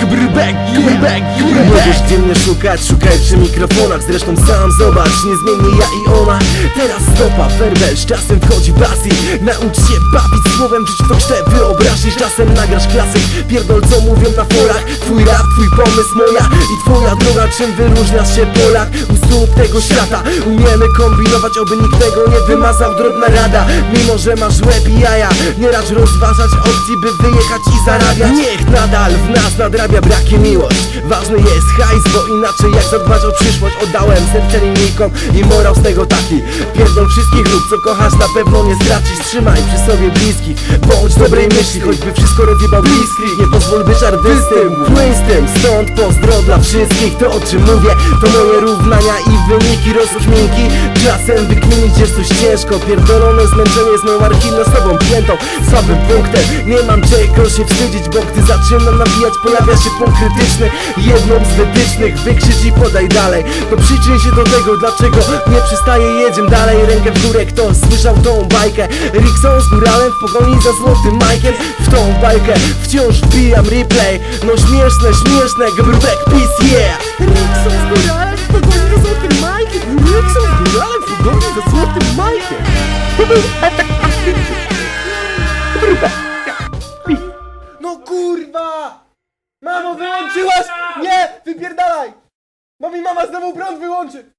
gbrybek, Możesz gdzie mnie szukać, szukaj przy mikrofonach. Zresztą sam zobacz, niezmiennie ja i ona. Teraz stopa, werbel, z czasem wchodzi basi Naucz się bawić słowem, żyć to źle wyobrazisz Czasem nagrasz klasyk, pierdol co mówią na forach. Twój rap, twój pomysł, moja i twoja droga. Czym wyróżniasz się Polak stóp tego świata. Umiemy kombinować, oby nikt tego nie wymazał. Drobna rada, mimo że masz łeb i jaja Nie racz rozważać opcji, by wyjechać i zarabiać. Niech nadal w nas nadrabia brakiem miłość. Ważny jest hajs, bo inaczej jak zadbać o przyszłość? Oddałem serce linijkom i morał z tego taki. Pierdol wszystkich lub co kochasz na pewno nie stracisz. Trzymaj przy sobie bliskich, bądź dobrej myśli Choćby wszystko rozjebał bliski. Nie pozwól być artystym, płyń z tym Stąd pozdro dla wszystkich, to o czym mówię To moje równania i wyniki rozkminki. Czasem wykminić jest coś ciężko. Pierdolone zmęczenie z moją archinosową piętą. Słabym punktem, nie mam czego się wstydzić Bo gdy zaczynam nawijać pojawia się punkt krytyczny. Jedną z wytycznych. Wykrzycz i podaj dalej. To przyczyn się do tego dlaczego nie przystaje. Jedziemy dalej, rękę w górę. Kto słyszał tą bajkę? Rickson z góralem w pogoni za złotym Majkiem. W tą bajkę wciąż wbijam replay. No śmieszne, śmieszne, grubek peace yeah. Rickson z za złotym Majkiem To był No kurwa! Mamo, wyłączyłaś! Nie! Wypierdalaj! Bo mi mama znowu prąd wyłączy!